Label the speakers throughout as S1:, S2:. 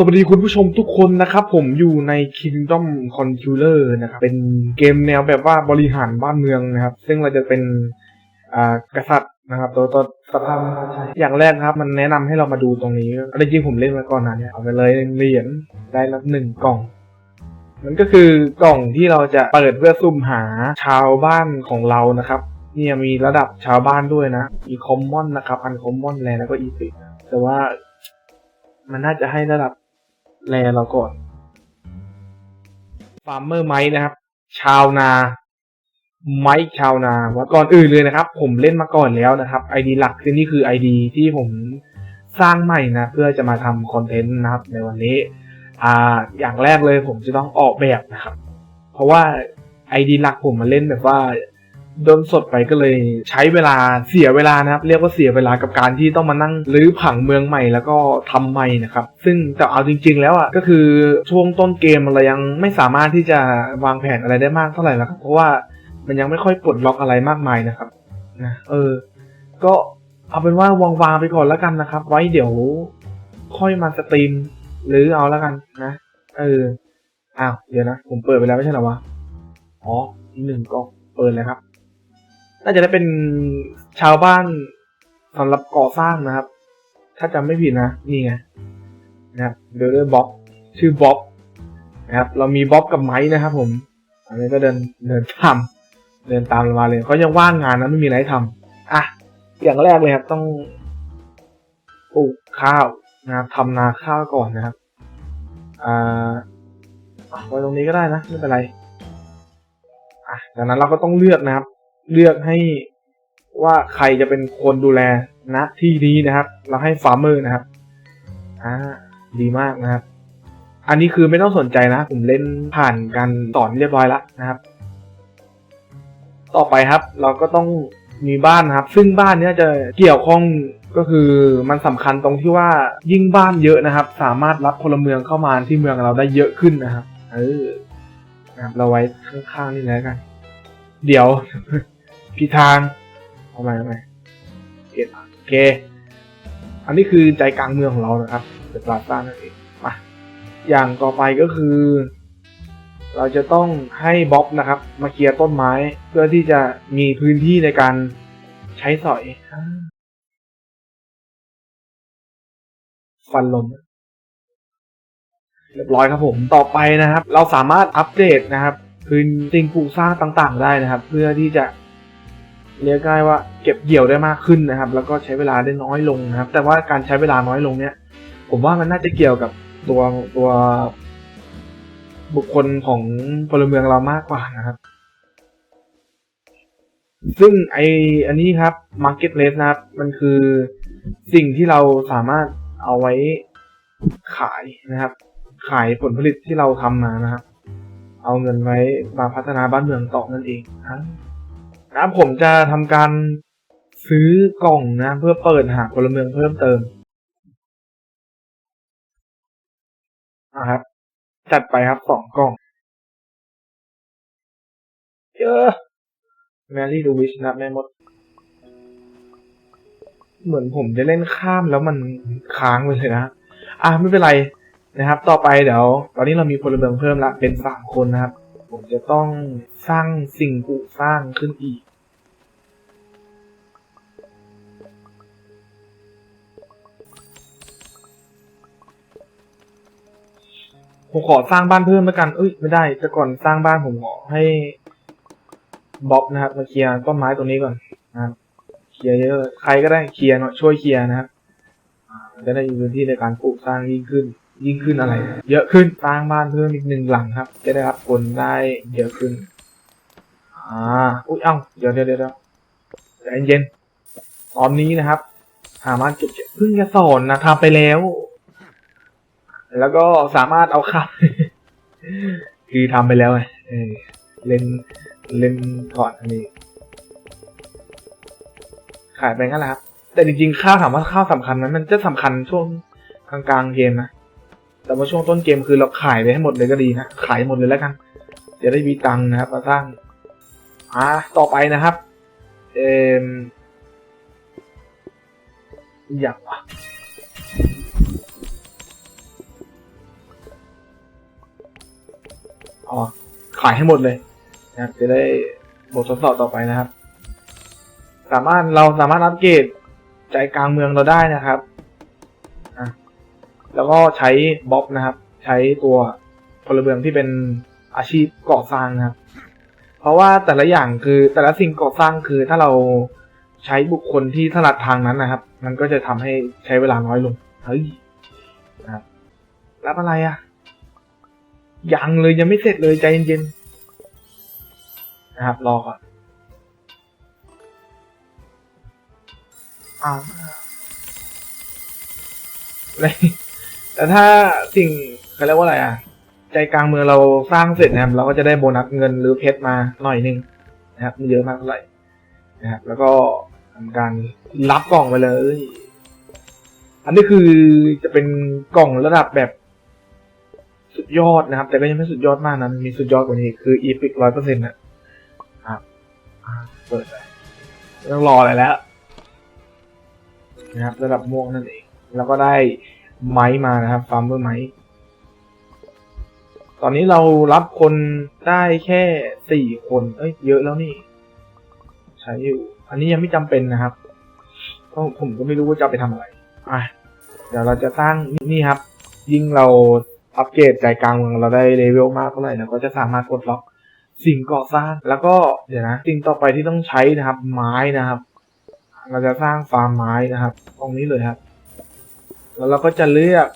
S1: สวัสดีคุณผู้ชมทุกคนนะครับ ผมอยู่ใน Kingdom c o n t r o l e r นะครับ เป็นเกมแนวแบบว่าบริหารบ้านเมืองนะครับ ซึ่งเราจะเป็นอ่ากษัตริย์นะครับตัวตัวสภาพอย่างแรกครับ มันแนะนำให้เรามาดูตรงนี้จริงผมเล่นมาก่อนนะเนี่ยเอาไปเลยเหรียญได้ละหนึ่งกล่อง มันก็คือกล่องที่เราจะเปิดเพื่อซุ่มหาชาวบ้านของเรานะครับเนี่ยมีระดับชาวบ้านด้วยนะอีคอมมอนนะครับอันคอมมอนแลแล้วก็อีพิกแต่ว่ามันน่าจะให้ระดับ แลเราก่อนฟาร์มเมอร์ไม้นะครับ ชาวนาไม้ชาวนาว่าก่อนอื่นเลยนะครับ ผมเล่นมาก่อนแล้วนะครับไอดีหลักคือนี่คือไอดีที่ผมสร้างใหม่นะ เพื่อจะมาทำคอนเทนต์นะครับ ในวันนี้ อ่า อย่างแรกเลยผมจะต้องออกแบบนะครับ เพราะว่าไอดีหลักผมมาเล่นแบบว่า โดนสดไปก็เลยใช้เวลาเสียเวลานะครับ เรียกว่าเสียเวลากับการที่ต้องมานั่งรื้อผังเมืองใหม่แล้วก็ทำใหม่นะครับ ซึ่งแต่เอาจริง ๆ แล้วอะก็คือช่วงต้นเกมเรายังไม่สามารถที่จะวางแผนอะไรได้มากเท่าไหร่แล้วครับเพราะว่ามันยังไม่ค่อยปลดล็อกอะไรมากมายนะครับนะเออ ก็เอาเป็นว่าวางวางๆไปก่อนแล้วกันนะครับ ไว้เดี๋ยวค่อยมาสตรีมหรือเอาแล้วกันนะเอออ้าวเดี๋ยวนะ ผมเปิดไปแล้วไม่ใช่เหรอวะอ๋อหนึ่งกล่องเปิดเลยครับ น่าจะได้เป็นชาวบ้านสำหรับก่อสร้างนะครับ ถ้าจำไม่ผิดนะนี่ไงนะครับเดอร์บ๊อบชื่อบ๊อบนะครับเรามีบ๊อบกับไม้นะครับ ผม อันนี้ก็เดินเดินตามเดินตามเรามาเลยเขายังว่างงานนะไม่มีอะไรให้ทำอะอย่างแรกเลยครับต้องปลูกข้าวนะครับทำนาข้าวก่อนนะครับอ่าเอาไว้ตรงนี้ก็ได้นะไม่เป็นไรอะจากนั้นเราก็ต้องเลือกนะครับ เลือกให้ว่าใครจะเป็นคนดูแลณที่นี้นะครับ เราให้ฟาร์มเมอร์นะครับอ่าดีมากนะครับ อันนี้คือไม่ต้องสนใจนะ ผมเล่นผ่านการสอนเรียบร้อยแล้วนะครับ ต่อไปครับ เราก็ต้องมีบ้านนะครับ ซึ่งบ้านเนี้ยจะเกี่ยวข้องก็คือมันสำคัญตรงที่ว่ายิ่งบ้านเยอะนะครับ สามารถรับพลเมืองเข้ามาที่เมืองเราได้เยอะขึ้นนะครับ เออนะครับเราไว้ข้างๆนี่แล้วกัน เดี๋ยว พิทางเอาใหม่เอาใหม่เก็บโอเค อันนี้คือใจกลางเมืองของเรานะครับเป็นปลาซ่านั่นเองมาอย่างต่อไปก็คือ เราจะต้องให้บ๊อบนะครับ มาเคลียร์ต้นไม้เพื่อที่จะมีพื้นที่ในการใช้สอยฟันลมเรียบร้อยครับผมต่อไปนะครับ เราสามารถอัปเดตนะครับ พื้นสิ่งปลูกสร้างต่างๆ ได้นะครับ เพื่อที่จะ เรียกง่ายว่าเก็บเกี่ยวได้มากขึ้นนะครับ แล้วก็ใช้เวลาได้น้อยลงนะครับ แต่ว่าการใช้เวลาน้อยลงเนี่ย ผมว่ามันน่าจะเกี่ยวกับตัวตัวบุคคลของพลเมืองเรามากกว่านะครับ ซึ่งไออันนี้ครับ Marketplace นะครับ มันคือสิ่งที่เราสามารถเอาไว้ขายนะครับ ขายผลผลิตที่เราทำมานะครับ เอาเงินไว้มาพัฒนาบ้านเมืองต่อนั่นเองครับนะ ครับผมจะทำการซื้อกล่องนะ เพื่อเปิดหาพลเมืองเพิ่มเติมนะครับ จัดไปครับสองกล่อง เยอะแมรี่ดูวิชนะแม่มด เหมือนผมจะเล่นข้ามแล้วมันค้างไปเลยนะ อะไม่เป็นไรนะครับ ต่อไปเดี๋ยว ตอนนี้เรามีพลเมืองเพิ่มละเป็นสามคนนะครับ ผมจะต้องสร้างสิ่งปลูกสร้างขึ้นอีก ผมขอสร้างบ้านเพิ่มแล้วกัน เอ้ยไม่ได้ แต่ก่อนสร้างบ้านผมขอให้บ๊อบนะครับ มาเคลียร์ต้นไม้ตรงนี้ก่อนนะครับเคลียร์เยอะ ใครก็ได้เคลียร์หน่อยช่วยเคลียร์นะครับจะได้มีพื้นที่ในการปลูกสร้างยิ่งขึ้น ยิ่งขึ้นอะไร เยอะขึ้นสร้างบ้านเพิ่มอีกหนึ่งหลังครับ จะได้รับคนได้เยอะขึ้นอ่าอุ้ยเอ้าเดี๋ยวเดี๋ยวเดี๋ยวใจเย็นตอนนี้นะครับ สามารถเก็บเพิ่งจะสอนนะทำไปแล้ว แล้วก็สามารถเอาข้ามคือทำไปแล้วไงเออเล่นเล่นก่อนอันนี้ ขายไปงั้นแหละครับแต่จริงๆข้าวถามว่าข้าวสำคัญไหมมันจะสำคัญช่วงกลางๆเกมนะ แต่ว่าช่วงต้นเกมคือเราขายไปให้หมดเลยก็ดีนะ ขายหมดเลยแล้วกัน จะได้มีตังค์นะครับ มาสร้าง อ่า ต่อไปนะครับ เอมอยากวะอ๋อ ขายให้หมดเลยนะจะได้บททดสอบต่อไปนะครับ สามารถเราสามารถอัปเกรดใจกลางเมืองเราได้นะครับ แล้วก็ใช้บล็อกนะครับ ใช้ตัวพลเมืองที่เป็นอาชีพก่อสร้างนะครับ เพราะว่าแต่ละอย่างคือแต่ละสิ่งก่อสร้างคือถ้าเราใช้บุคคลที่ถนัดทางนั้นนะครับ มันก็จะทำให้ใช้เวลาน้อยลง เฮ้ยนะครับรับอะไรอะ ยังเลยยังไม่เสร็จเลยใจเย็นๆนะครับ รอก่อนอ่าเลย แต่ถ้าสิ่งเขาเรียกว่าอะไรอะ ใจกลางเมืองเราสร้างเสร็จนะครับ เราก็จะได้โบนัสเงินหรือเพชรมาหน่อยนึงนะครับไม่เยอะมากเท่าไหร่นะครับ แล้วก็ทำการรับกล่องไปเลย อันนี้คือจะเป็นกล่องระดับแบบสุดยอดนะครับ แต่ก็ยังไม่สุดยอดมากนะมันมีสุดยอดกว่านี้คือ e p i c ร้อยเปอร์เซ็นต์นะครับอ่าเปิดไปไม่ต้องรออะไรแล้วนะครับ ระดับม่วงนั่นเอง แล้วก็ได้ ไม้มานะครับฟาร์มเมอร์ไม้ตอนนี้เรารับคนได้แค่สี่คน เอ้ย เยอะแล้วนี่ ใช้อยู่ อันนี้ยังไม่จำเป็นนะครับก็ผมก็ไม่รู้ว่าจะไปทำอะไร อะ เดี๋ยวเราจะสร้างนี่ครับ ยิ่งเราอัปเกรดใจกลางเมืองเราได้เลเวลมากเท่าไหร่เราก็จะสามารถกดล็อกสิ่งก่อสร้าง แล้วก็เดี๋ยวนะ สิ่งต่อไปที่ต้องใช้นะครับ ไม้นะครับ เราจะสร้างฟาร์มไม้นะครับ ตรงนี้เลยครับ แล้วเราก็จะเลือก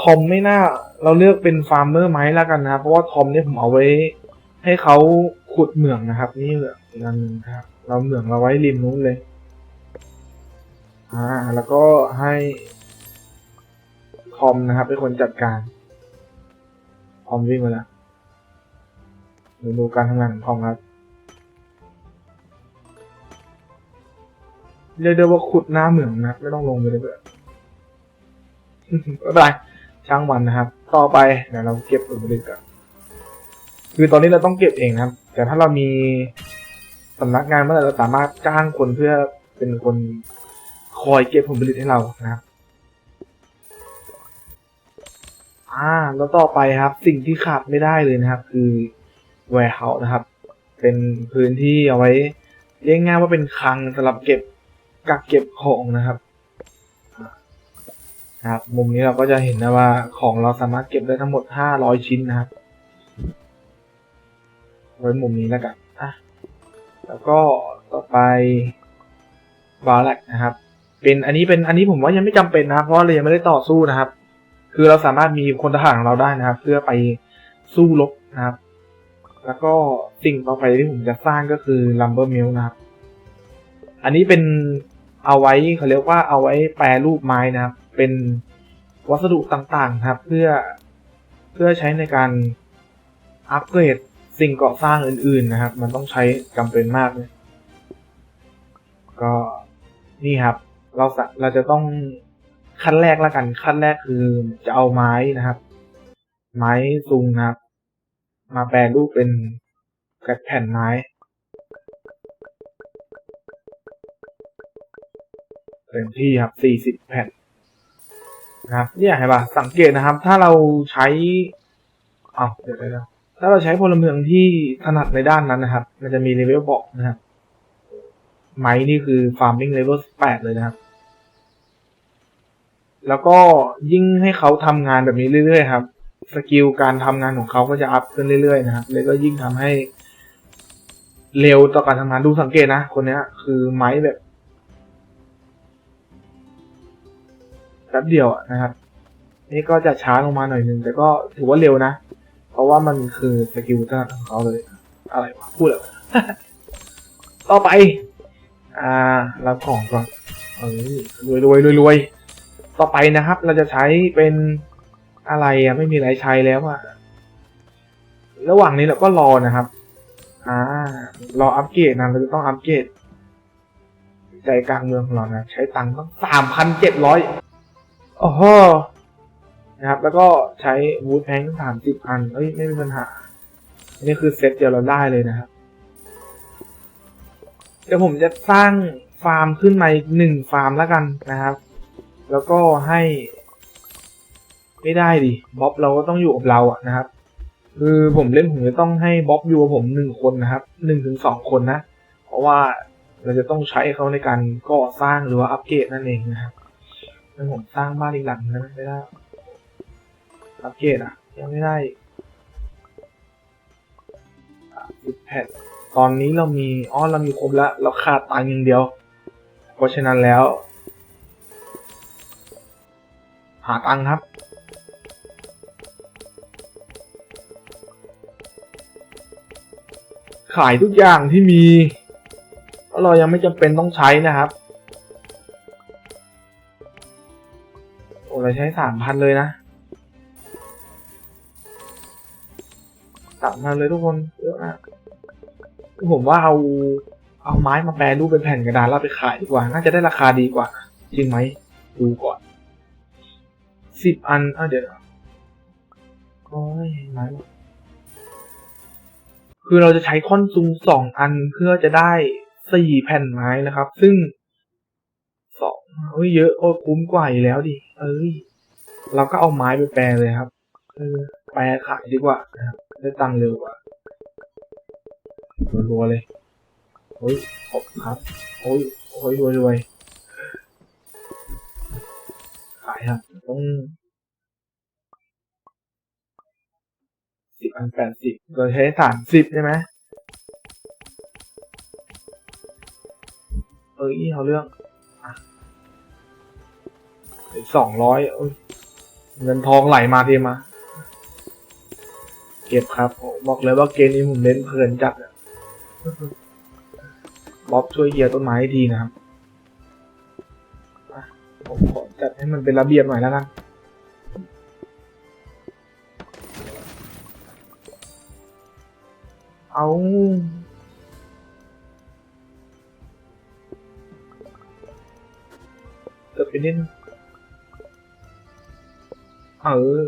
S1: ทอมไม่น่า เราเลือกเป็นฟาร์มเมอร์ไม้แล้วกันนะครับ เพราะว่าทอมเนี่ยผมเอาไว้ ให้เขาขุดเหมืองนะครับ นี่เหมืองอีกอันหนึ่งครับ เราเหมืองเราไว้ริมนู้นเลย อ่า แล้วก็ให้ทอมนะครับเป็นคนจัดการทอมวิ่งมาแล้วเดี๋ยวดูการทำงานของทอมครับ เรียกได้ว่าขุดหน้าเหมืองนะไม่ต้องลงไปเลยเพื่อนไม่เป็นไรช่างมันนะครับ ต่อไปเดี๋ยวเราเก็บผลผลิตก่อนคือตอนนี้เราต้องเก็บเองนะครับ แต่ถ้าเรามีสำนักงานเมื่อไหร่เราสามารถจ้างคนเพื่อเป็นคนคอยเก็บผลผลิตให้เรานะครับอ่าแล้วต่อไปครับ สิ่งที่ขาดไม่ได้เลยนะครับ คือ warehouse นะครับ เป็นพื้นที่เอาไว้เรียกง่ายว่าเป็นคลังสำหรับเก็บ กักเก็บของนะครับนะครับ มุมนี้เราก็จะเห็นนะว่าของเราสามารถเก็บได้ทั้งหมด 500 ชิ้นนะครับไว้มุมนี้แล้วกันอะแล้วก็ต่อไปบาร์แลกนะครับ เป็นอันนี้เป็นอันนี้ผมว่ายังไม่จำเป็นนะครับ เพราะเรายังไม่ได้ต่อสู้นะครับ คือเราสามารถมีคนทหารของเราได้นะครับ เพื่อไปสู้รบนะครับ แล้วก็สิ่งต่อไปที่ผมจะสร้างก็คือลัมเบอร์มิลนะครับ อันนี้เป็น เอาไว้เขาเรียกว่าเอาไว้แปรรูปไม้นะครับ เป็นวัสดุต่างๆนะครับ เพื่อเพื่อใช้ในการอัปเกรดสิ่งก่อสร้างอื่น ๆนะครับ มันต้องใช้จำเป็นมากเลยก็นี่ครับ เราสะเราจะต้องขั้นแรกแล้วกัน ขั้นแรกคือจะเอาไม้นะครับ ไม้ซุงนะครับ มาแปลรูปเป็นแผ่นไม้ ต็มที่ครับสี่สิบ40แผ่นนะครับเนี่ยเห็นปะสังเกตนะครับ ถ้าเราใช้อ้าวเดี๋ยวเดี๋ยวเดี๋ยวถ้าเราใช้พลเมืองที่ถนัดในด้านนั้นนะครับ มันจะมีเลเวลบอกนะครับไม้นี่คือ farming level 8เลยนะครับ แล้วก็ยิ่งให้เขาทำงานแบบนี้เรื่อยๆครับสกิลการทำงานของเขาก็จะอัพขึ้นเรื่อยๆนะครับเลยก็ยิ่งทำให้เร็วต่อการทำงานดูสังเกตนะ คนนี้คือไม้แบบ ป๊บเดียวนะครับ นี่ก็จะช้าลงมาหน่อยนึง แต่ก็ถือว่าเร็วนะ เพราะว่ามันคือสกิลถนัดของเขาเลย อะไรวะพูดอะไรวต่อไป อ่ารับของก่อนเออรวยรวยรวยรวยต่อไปนะครับ เราจะใช้เป็นอะไรอะไม่มีอะไรใช้แล้วอะระหว่างนี้เราก็รอนะครับ อ่า รออัปเกรดนะเราจะต้องอัปเกรดใจกลางเมืองของเรานะ ใช้ตังค์ต้องสามพันเจ็ดร้อย โอ้โหนะครับ แล้วก็ใช้วูดแพงสามสิบอันเอ้ยไม่มีปัญหา อันนี้คือเซตเดียวเราได้เลยนะครับ เดี๋ยวผมจะสร้างฟาร์มขึ้นมาอีกหนึ่งฟาร์มแล้วกันนะครับ แล้วก็ให้ ไม่ได้ดิบ๊อบเราก็ต้องอยู่กับเราอะนะครับ คือผมเล่นผมจะต้องให้บ๊อบอยู่กับผมหนึ่งคนนะครับหนึ่งถึงสองคนนะ เพราะว่าเราจะต้องใช้เขาในการก่อสร้างหรือว่าอัปเกรดนั่นเองนะครับ งั้นผมสร้างบ้านอีกหลังนะไม่ได้อัปเกรดอะ ยังไม่ได้สิบแผ่นตอนนี้เรามีอ๋อเรามีครบแล้ว เราขาดตังค์อย่างเดียว เพราะฉะนั้นแล้ว หาตังค์ครับขายทุกอย่างที่มี เพราะเรายังไม่จำเป็นต้องใช้นะครับ เราใช้สามพันเลยนะสามพันเลยทุกคนเยอะมากคือผมว่าเอาเอาไม้มาแปรรูปเป็นแผ่นกระดานแล้วไปขายดีกว่า น่าจะได้ราคาดีกว่า จริงไหมดูก่อนสิบอันอะเดี๋ยวโอ้ยไม้คือเราจะใช้ท่อนซุงสองอันเพื่อจะได้สี่แผ่นไม้นะครับ ซึ่ง สองเฮ้ยเยอะโอ้ยคุ้มกว่าอยู่แล้วดิเอ้ยเราก็เอาไม้ไปแปรเลยครับเออแปรขายดีกว่านะครับได้ตังค์เร็วกว่ารัวๆเลยโอ้ยขอบครับโอ้ยโอ้ยรวยรวยขายครับต้องสิบอันแปดสิบเราใช้ฐานสิบใช่ไหมเอ้ยเอาเรื่อง สองร้อยเงินทองไหลมาเทมา เก็บครับ บอกเลยว่าเกมนี้ผมเล่นเพลินจัดบ๊อบช่วยเกียร์ต้นไม้ให้ทีนะครับผมขอจัดให้มันเป็นระเบียบหน่อยแล้วกันเอาเกิดไปนิดนึง เออ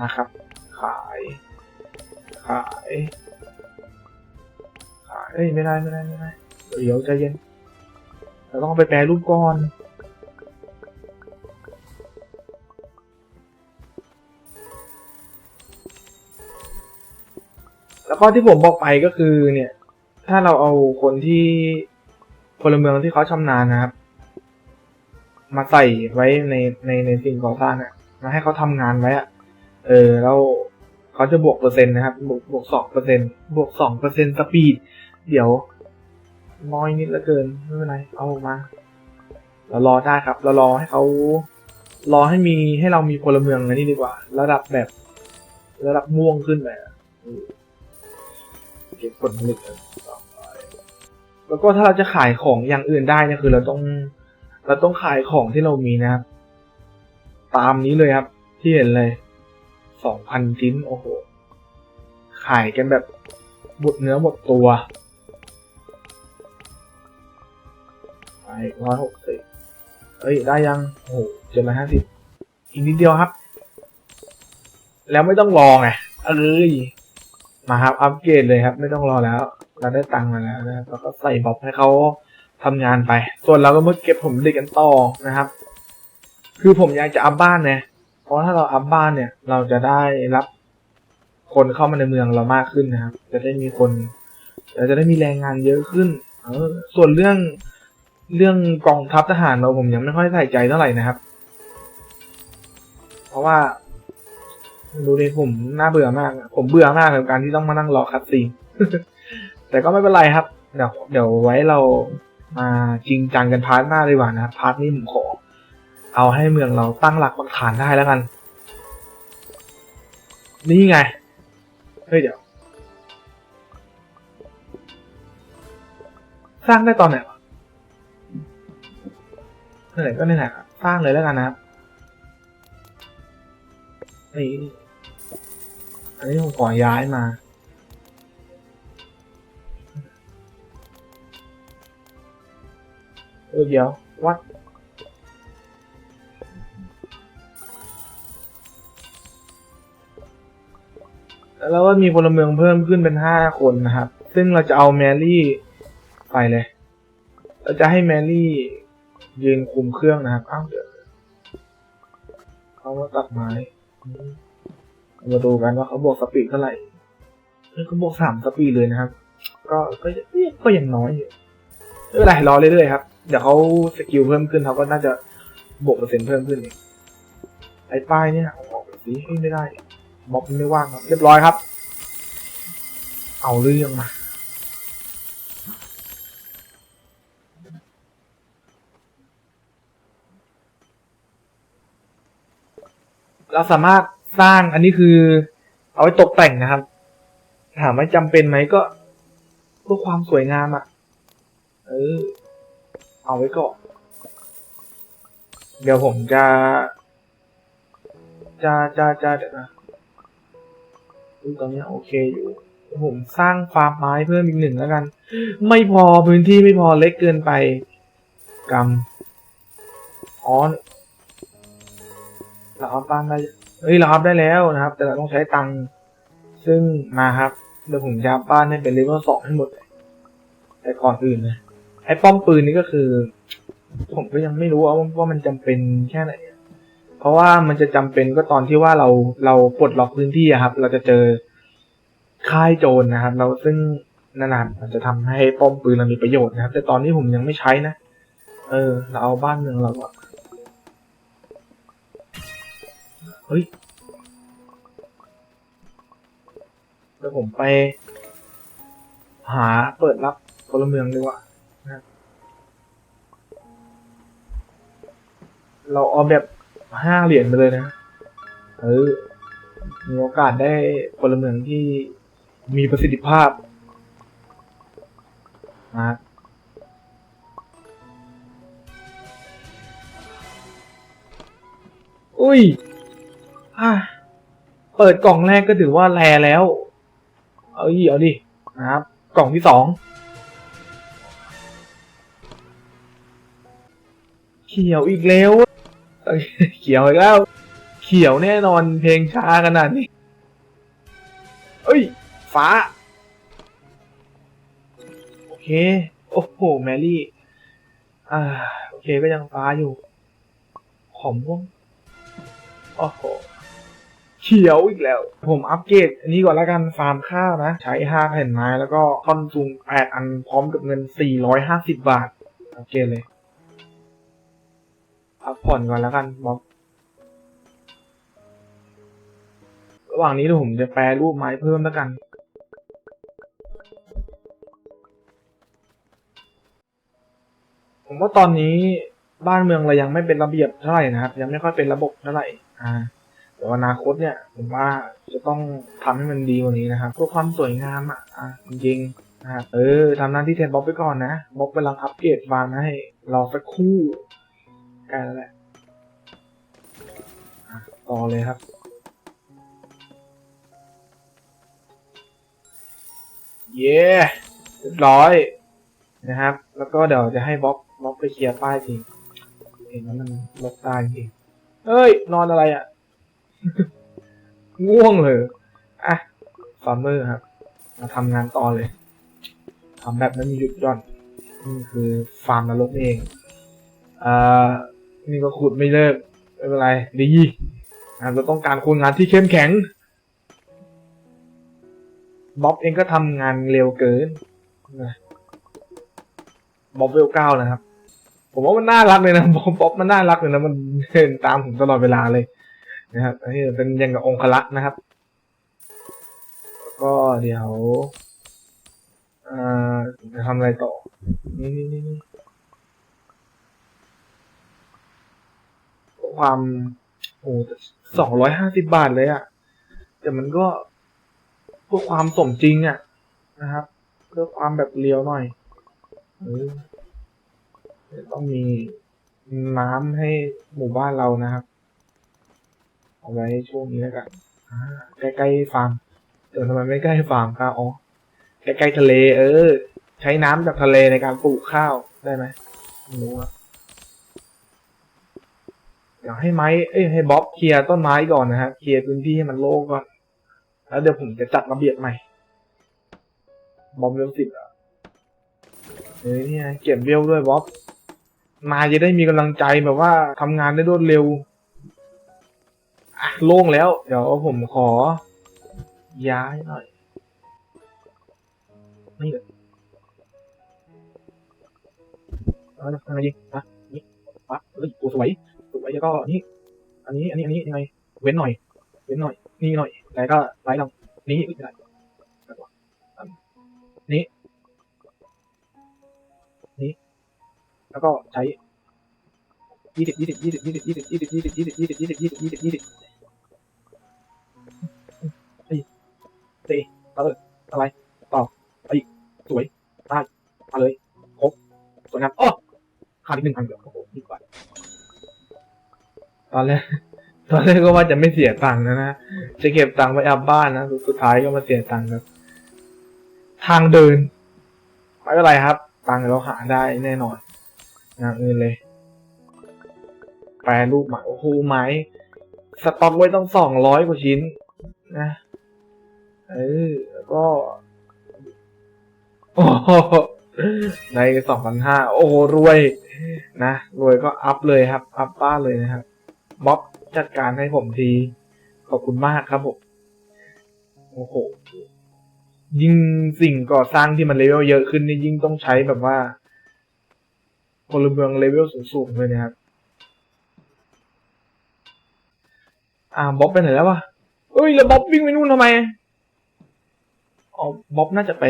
S1: นะครับ ขาย ขาย ขาย เอ้ย ไม่ได้ ไม่ได้ ไม่ได้ เดี๋ยวใจเย็น เราต้องไปแปรรูปก่อน แล้วก็ที่ผมบอกไปก็คือเนี่ย ถ้าเราเอาคนที่พลเมืองที่เขาชำนาญนะครับ มาใส่ไว้ในในในสิ่งก่อสร้างเนี่ยมาให้เขาทำงานไว้อะเออแล้วเขาจะบวกเปอร์เซ็นต์นะครับ บวกบวกสองเปอร์เซ็นบวกสองเปอร์เซ็นสปีด เดี๋ยวน้อยนิดเหลือเกินไม่เป็นไรเอาออกมาเรารอได้ครับ เรารอให้เขารอให้มีให้เรามีพลเมืองอันนี้ดีกว่า ระดับแบบ ระดับม่วงขึ้นไปเก็บผลผลิต แล้วก็ถ้าเราจะขายของอย่างอื่นได้เนี่ยคือเราต้องเราต้องขายของที่เรามีนะครับ ตามนี้เลยครับ ที่เห็นเลยสองพันชิ้นโอ้โห ขายกันแบบหมดเนื้อหมดตัวไปร้อยหกสิบเอ้ย ได้ยังโอ้โหเจ็ดร้อยห้าสิบอีกนิดเดียวครับ แล้วไม่ต้องรอไงเอ้ยมาครับ อัปเกรดเลยครับ ไม่ต้องรอแล้ว เราได้ตังค์มาแล้วนะครับแล้วก็ใส่บ๊อบให้เขาทำงานไป ส่วนเราก็มาเก็บผมเด็กกันต่อนะครับ คือผมอยากจะอัพบ้านเนี่ยเพราะถ้าเราอัพบ้านเนี่ย เราจะได้รับคนเข้ามาในเมืองเรามากขึ้นนะครับ จะได้มีคนเราจะได้มีแรงงานเยอะขึ้น เออ ส่วนเรื่องเรื่องกองทัพทหารเราผมยังไม่ค่อยใส่ใจเท่าไหร่นะครับ เพราะว่าดูดิผมน่าเบื่อมาก ผมเบื่อมากกับการที่ต้องมานั่งรอคัดซีน แต่ก็ไม่เป็นไรครับ เดี๋ยวเดี๋ยวไว้เรามาจริงจังกันพาร์ทหน้าดีกว่านะครับพาร์ทนี้ผมขอ เอาให้เมืองเราตั้งหลักปักฐานได้แล้วกัน นี่ไง เฮ้ยเดี๋ยว สร้างได้ตอนไหนวะไหนก็ไหนๆอะสร้างเลยแล้วกันนะครับนี่อันนี้ผมขอย้ายมา อเดี๋ยววัดแล้วก็มีพลเมืองเพิ่มขึ้นเป็นห้าคนนะครับ ซึ่งเราจะเอาแมรี่ไปเลย เราจะให้แมรี่ยืนคุมเครื่องนะครับ อ้าวเดี๋ยวเขามาตัดไม้มาดูกันว่าเขาบวกสปีดเท่าไหร่เฮ้ยเขาบวกสามสปีดเลยนะครับ ก็ก็ก็ยังน้อยอยู่ไม่เป็นไรรอเรื่อยๆครับ เดี๋ยวเขาสกิลเพิ่มขึ้นเขาก็น่าจะบวกเปอร์เซ็นต์เพิ่มขึ้นเองไอ้ป้ายเนี่ยออกสิเฮ้ไม่ได้บ็อกมันไม่ว่างครับ เรียบร้อยครับ เอาเรื่องมาเราสามารถสร้างอันนี้คือ เอาไว้ตกแต่งนะครับ ถามว่าจำเป็นไหมก็เพื่อความสวยงามอะ่ะ เออ เอาไว้ก่อน เดี๋ยวผมจะ จะจะจะเดี๋ยวนะตอนนี้โอเคอยู่ ผมสร้างฟาร์มไม้เพิ่มอีกหนึ่งแล้วกัน ไม่พอพื้นที่ไม่พอเล็กเกินไปกำออเราเอาบ้านได้เฮ้ยเราอัพได้แล้วนะครับ แต่เราต้องใช้ตังค์ซึ่งมาครับเดี๋ยวผมจะบ้านให้เป็นเลเวลสองให้หมด แต่ก่อนอื่นนะ ไอ้ป้อมปืนนี่ก็คือ ผมก็ยังไม่รู้ว่าว่ามันจำเป็นแค่ไหน เพราะว่ามันจะจำเป็นก็ตอนที่ว่าเราเราปลดล็อกพื้นที่อะครับ เราจะเจอค่ายโจรนะครับ เราซึ่งนั่นแหละมันจะทำให้ป้อมปืนเรามีประโยชน์นะครับ แต่ตอนนี้ผมยังไม่ใช้นะ เออ เราเอาบ้านเมืองเราก่อนเฮ้ยเดี๋ยวผมไป หาเปิดรับพลเมืองดีกว่า เราเอาแบบห้าเหรียญไปเลยนะ เออ มีโอกาสได้พลเมืองที่มีประสิทธิภาพนะอุ้ยอะเปิดกล่องแรกก็ถือว่าแลแล้ว เอาอีเอาดินะครับ กล่องที่สองเขียวอีกแล้ว เขียวอีกแล้ว เขียวแน่นอนเพลงช้าขนาดนี้ เอ้ย ฟ้า โอเค โอ้โห แมรี่ อ่า โอเคก็ยังฟ้าอยู่ขอม่วงโอ้โห เขียวอีกแล้ว ผมอัปเกรดอันนี้ก่อนล้วกัน ฟาร์มข้าวนะ ใช้ห้าแผ่นไม้แล้วก็คอนซูมแปดอันพร้อมกับเงินสี่ร้อยหาสิบบาท อัปเกรดเลย พักผ่อนก่อนแล้วกันบอกระหว่างนี้เดี๋ยวผมจะแปรรูปไม้เพิ่มแล้วกัน ผมว่าตอนนี้บ้านเมืองเรายังไม่เป็นระเบียบเท่าไหร่นะครับ ยังไม่ค่อยเป็นระบบเท่าไหร่ อ่าแต่ว่าอนาคตเนี่ย ผมว่าจะต้องทำให้มันดีกว่านี้นะครับเพื่อความสวยงามอะอ่าจริงๆนะครับเออทำหน้าที่แทนบ๊อบไปก่อนนะบ๊อบกำลังอัปเกรดฟาร์มนให้รอสักครู่ ใกล้แล้วแหละต่อเลยครับ เย้เรียบร้อยนะครับ แล้วก็เดี๋ยวจะให้บล็อกบล็อกไปเคลียร์ป้ายจริเห็นว่ามันลบตายจริงเฮ้ย นอนอะไรอะ ง่วงเลย อะฟาร์มเมอร์ครับ มาทำงานต่อเลยทำแบบนั้นมีหยุดย่อนนี่คือฟาร์มนรกนี่เองอ่า นี่ก็ขุดไม่เลิกไม่เป็นไรดีอะเราต้องการคนงานที่เข้มแข็งบ๊อบเองก็ทำงานเร็วเกินบ๊อบเวลเก้านะครับ ผมว่ามันน่ารักเลยนะบ๊อบบ๊อบมันน่ารักเลยนะมันเดินตามผมตลอดเวลาเลยนะครับอันนี้เป็นอยังกับองคลักษ์นะครับ ก็เดี๋ยวอ่อจะทำอะไรต่อ นี่นี่นี่ ความโอ้สองร้อยห้าสิบบาทเลยอะแต่มันก็เพื่อความสมจริงอะนะครับเพื่อความแบบเรียวหน่อยเออเดี๋ยต้องมีน้ำให้หมู่บ้านเรานะครับ เอาไว้ช่วงนี้แล้วกันใกล้ๆฟาร์มเดี๋ยวทำไมไม่ใกล้ฟาร์มครับอ๋อใกล้ๆทะเล เออ ใช้น้ำจากทะเลในการปลูกข้าวได้ไหมไม่รู้อะ เดี๋ยวให้ไม้เอ้ยให้บ๊อบเคลียร์ต้นไม้ก่อนนะฮะเคลียร์พื้นที่ให้มันโล่งก่อนแล้วเดี๋ยวผมจะจัดระเบียบใหม่บ๊อมเวลสิบอะเฮ้ยเนี่ยเก็บเวลด้วยบ๊อบนายจะได้มีกำลังใจแบบว่าทำงานได้รวดเร็วโล่งแล้ว เดี๋ยวผมขอ ย้ายหน่อยนี่เลยเอาละทำไงดีนะนี่ปั๊บเฮ้ยตัวสวย สวยแล้วก็นี่อันนี้ อันนี้ อันนี้ยังไง เว้นหน่อย เว้นหน่อย นี่หน่อย แล้วก็ไล่ลงนี้อุ๊ยไม่ได้แล้วก็อันนี้ นี้ แล้วก็ใช้ยี่สิบยี่สิบยี่สิบยี่สิบยี่สิบยี่สิบยี่สิบยี่สิบยี่สิบยี่สิบยี่สิบยี่สิบยี่สิบสี่สี่เอาเลยอะไรต่อไปอีกสวยได้มาเลยครบสวยงามอ้อขาดอีกหนึ่งอันเดียวโอ้โหดีกว่า ตอนแรกตอนแรกก็ว่าจะไม่เสียตังค์นะนะ จะเก็บตังค์ไว้อัพบ้านนะ สุดท้ายก็มาเสียตังค์ครับ ทางเดิน ไม่เป็นไรครับ ตังค์เราหาได้แน่นอนอย่างอื่นเลย แปรรูปใหม่โอ้โหไม้สต็อกไว้ต้องสองร้อยกว่าชิ้น นะ เออแล้วก็ โอ้ในสองพันห้า โอ้รวย นะ รวยก็อัพเลยครับ อัพบ้านเลยนะครับ บ๊อบจัดการให้ผมที ขอบคุณมากครับผม โอ้โห ยิ่งสิ่งก่อสร้างที่มันเลเวลเยอะขึ้นนี่ยิ่งต้องใช้แบบว่าพลเมืองเลเวลสูงๆเลยนะครับ อ่าบ๊อบไปไหนแล้ววะเอ้ยแล้วบ๊อบวิ่งไปนู่นทำไมอ๋อบ๊อบน่าจะไป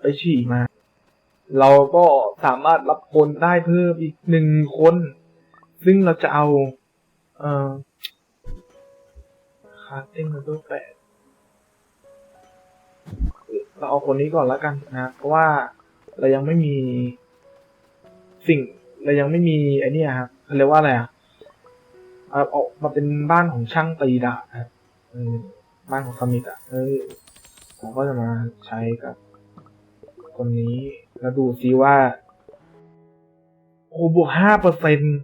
S1: ไปฉี่มา เราก็สามารถรับคนได้เพิ่มอีกหนึ่งคน ซึ่งเราจะเอา เอ่อคาร์ติ้งเลเวลแปดเราเอาคนนี้ก่อนแล้วกันนะ เพราะว่าเรายังไม่มีสิ่ง เรายังไม่มีไอ้นี่ครับเขาเรียกว่าอะไรอะเอาออกมาเป็นบ้านของช่างตีดาบครับบ้านของสมิธอะเออผมก็จะมาใช้กับคนนี้แล้วดูซิว่า โอ้บวกห้าเปอร์เซ็นต์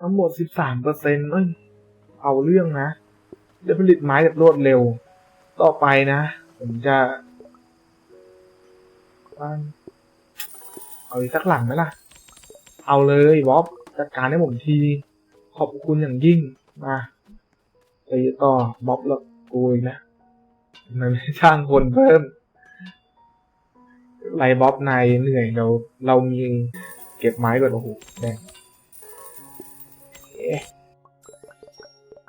S1: ทั้งหมดสิบสามเปอร์เซ็นต์เอ้ย เอาเรื่องนะจะผลิตไม้แบบรวดเร็ว ต่อไปนะ ผมจะเอาอีกสักหลังไหมล่ะ เอาเลยบ๊อบจัดการให้ผมที ขอบคุณอย่างยิ่ง มาไปต่อบ๊อบแล้วกูอีกนะทำไมันไม่ช่างคนเพิ่มไรบ๊อบนายเหนื่อยเรา เรามีเก็บไม้ก่อนโอ้โหแดง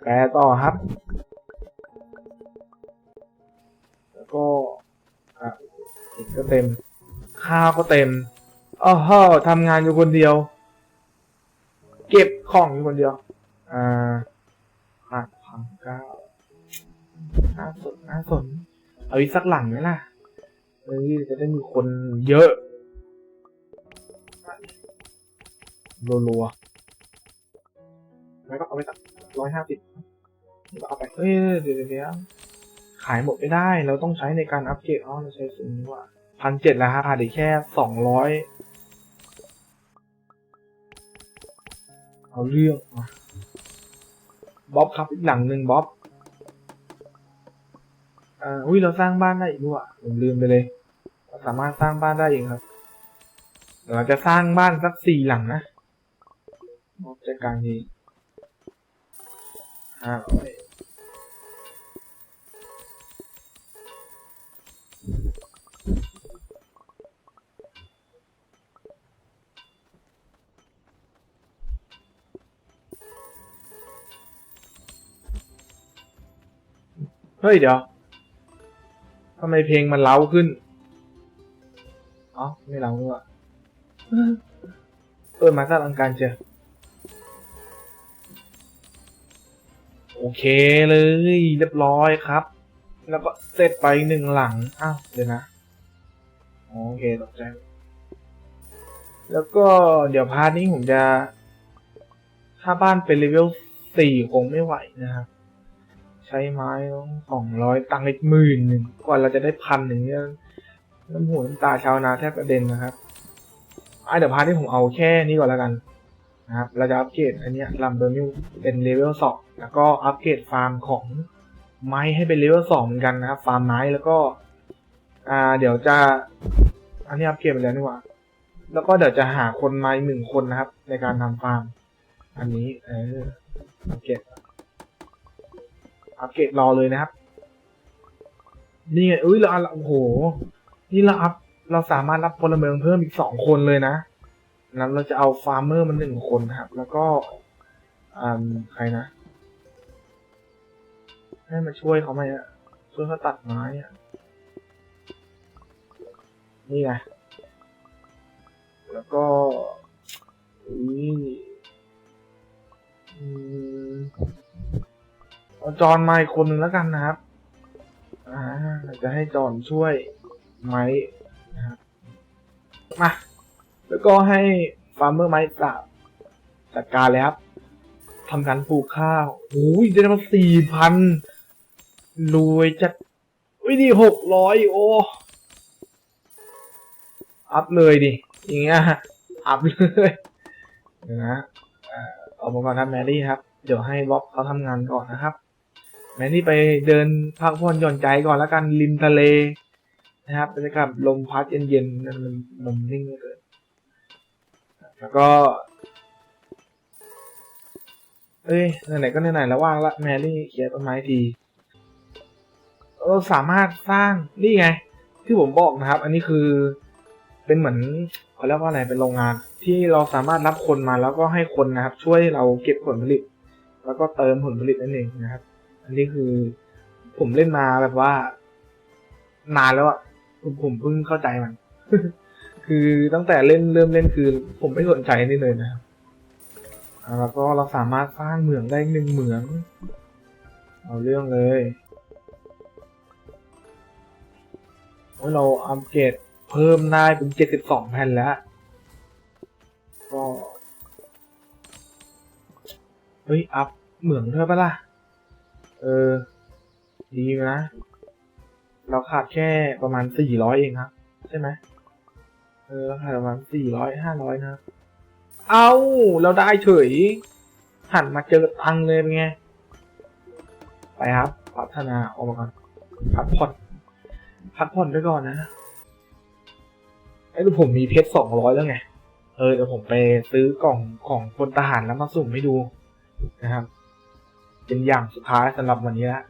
S1: แปลต่อครับ แล้วก็อะก็เต็ม ข้าวก็เต็มอ้อฮอทำงานอยู่คนเดียว เก็บของอยู่คนเดียว อ่าหักพันเก้าน่าสนน่าสน เอาอีกสักหลังไหมล่ะเอ้ยจะได้มีคนเยอะรัวๆ แล้วก็เอาไปสักร้อยห้าสิบก็เอาไปเอ้ยเดี๋ยวเดี๋ยวขายหมดไม่ได้ เราต้องใช้ในการอัปเกรดอ๋อเราใช้สิ่งนี้ว่าพันเจ็ดแล้วฮะขาดอีกแค่สองร้อยเอาเรื่องมาบ๊อบครับอีกหลังหนึ่งบ๊อบอ่าอุ้ยเราสร้างบ้านได้อีกด้วยผมลืมไปเลยเราสามารถสร้างบ้านได้เองครับเดี๋ยวเราจะสร้างบ้านสักสี่หลังนะมอบจัดการที ห้าร้อยเฮ้ยเดี๋ยวทำไมเพลงมันเล้าขึ้นอ๋อไม่เล้าด้วยว่ะเปิดมาซะอลังการเชียว โอเคเลย เรียบร้อยครับ แล้วก็เสร็จไปหนึ่งหลัง อ้าว เดี๋ยวนะ โอเคตกใจ แล้วก็เดี๋ยวพาร์ทนี้ผมจะ ถ้าบ้านเป็นเลเวลสี่คงไม่ไหวนะครับ ใช้ไม้ต้องสองร้อยตังค์อีกหมื่นหนึ่งกว่าเราจะได้พันหนึ่งเนี่ยน้ำหูน้ำตาชาวนาแทบกระเด็นนะครับอะเดี๋ยวพาร์ทที่ผมเอาแค่นี้ก่อนแล้วกัน นะครับ เราจะอัปเกรดอันนี้ลัมเบอร์มิลเป็นเลเวลสองแล้วก็อัปเกรดฟาร์มของไม้ให้เป็นเลเวลสองเหมือนกันนะครับ ฟาร์มไม้แล้วก็ อ่า เดี๋ยวจะ อันนี้อัปเกรดไปแล้วนี่หว่า แล้วก็เดี๋ยวจะหาคนไมาอีกหนึ่งคนนะครับ ในการทำฟาร์ม อันนี้ เอออัปเกรดอัปเกรดรอเลยนะครับ นี่ไงอุ้ยเราโอ้โห นี่เราอัพเราสามารถรับพลเมืองเพิ่มอีกสองคนเลยนะ นั้นเราจะเอาฟาร์มเมอร์มาหนึ่งคนครับ แล้วก็อ่าใครนะ ให้มาช่วยเขาไหมอะช่วยเขาตัดไม้อะนี่ไง แล้วก็อุ้ยอืมเอาจอนมาอีกคนหนึ่งแล้วกันนะครับ อ่าจะให้จอนช่วยไหมนะครับ มา แล้วก็ให้ฟาร์มเมอร์ไม้จับจัดการเลยครับทำการปลูกข้าวโอ้ยได้มาสี่พันรวยจัดอุ้ยดีหกร้อยโอ้ อัพเลยดิ อย่างเงี้ย อัพเลยนะเอ่ออกมาก่อนครับแมรี่ครับ เดี๋ยวให้บ๊อบเขาทำงานก่อนนะครับ แมรี่ไปเดินพักผ่อนหย่อนใจก่อนแล้วกันริมทะเลนะครับบรรยากาศลมพัดเย็นๆนั่นมันลมนิ่งเหลย แล้วก็ เอ้ยไหนๆก็ไหนๆแล้วว่างละแมรี่เขียนต้นไม้ทีเราสามารถสร้างนี่ไง ที่ผมบอกนะครับ อันนี้คือเป็นเหมือนเขาเรียกว่าอะไรเป็นโรงงาน ที่เราสามารถรับคนมาแล้วก็ให้คนนะครับ ช่วยเราเก็บผลผลิต แล้วก็เติมผลผลิตนั่นเองนะครับ อันนี้คือผมเล่นมาแบบว่า นานแล้วอะผมผมเพิ่งเข้าใจมัน คือตั้งแต่เล่นเริ่มเล่นคือ ผมไม่สนใจนี่เลยนะครับแล้วก็เราสามารถสร้างเหมืองได้หนึ่งเหมือง เอาเรื่องเลยโอ้ยเราอัปเกรดเพิ่มได้เป็นเจ็ดสิบสองแผ่นแล้ว ก็เฮ้ย อัพเหมืองด้วยปะล่ะ เออ ดีนะ เราขาดแค่ประมาณสี่ร้อยเองครับ ใช่ไหม เออเราขาดประมาณสี่ร้อยห้าร้อยนะ เอาเราได้เฉย หันมาเจอตังเลยเป็นไง ไปครับพัฒนาออกมาก่อนพักผ่อนพักผ่อนไปก่อนนะไอ้ดูผมมีเพชรสองร้อยแล้วไง เออเดี๋ยวผมไปซื้อกล่องของพลทหารแล้วมาสุ่มให้ดูนะครับ เป็นอย่างสุดท้ายสำหรับวันนี้ละ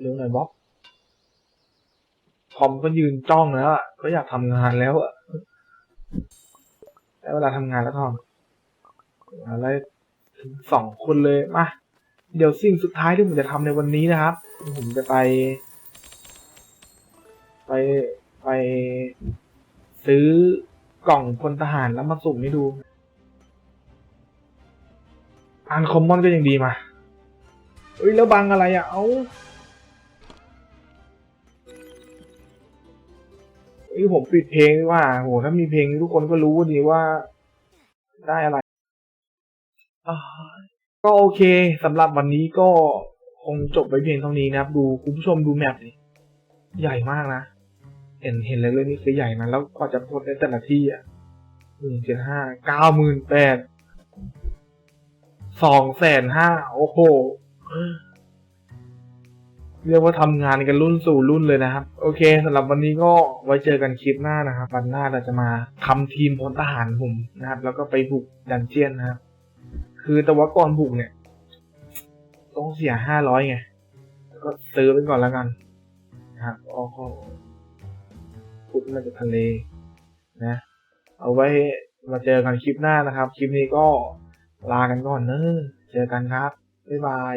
S1: เร็วหน่อยบ๊อบทอมก็ยืนจ้องแล้วอะก็อยากทำงานแล้วอะได้เวลาทำงานแล้วทอมอะไรสองคนเลยมาเดี๋ยวสิ่งสุดท้ายที่ผมจะทำในวันนี้นะครับ ผมจะไป ไปไปซื้อกล่องพลทหารแล้วมาสุ่มให้ดูอ่านคอมมอนก็ยังดีมาเอ้ยแล้วบังอะไรอะ เอา เอ้ผมปิดเพลงดีกว่าโหถ้ามีเพลงทุกคนก็รู้ดีว่าได้อะไรก็โอเคสำหรับวันนี้ก็คงจบไปเพียงเท่านี้นะครับ ดูคุณผู้ชมดูแมปดิใหญ่มากนะ เห็นเห็นเลยเรื่องนี้คือใหญ่นะแล้วกว่าจะพ้นในแต่ละที่อะหนึ่งเจ็ดห้าเก้าหมื่นแปดสองแสนห้าโอ้โห เรียกว่าทำงานกันรุ่นสู่รุ่นเลยนะครับ โอเคสำหรับวันนี้ก็ไว้เจอกันคลิปหน้านะครับวันหน้าเราจะมาทำทีมพลทหารผมนะครับ แล้วก็ไปบุกดันเจียนนะครับ คือแต่ว่าก่อนบุกเนี่ย ต้องเสียห้าร้อยไงก็ซื้อไปก่อนแล้วกันนะครับโอ้โหพุดมาจากทะเลนะ เอาไว้มาเจอกันคลิปหน้านะครับ คลิปนี้ก็ลากันก่อนเนอะเจอกันครับ บ๊ายบาย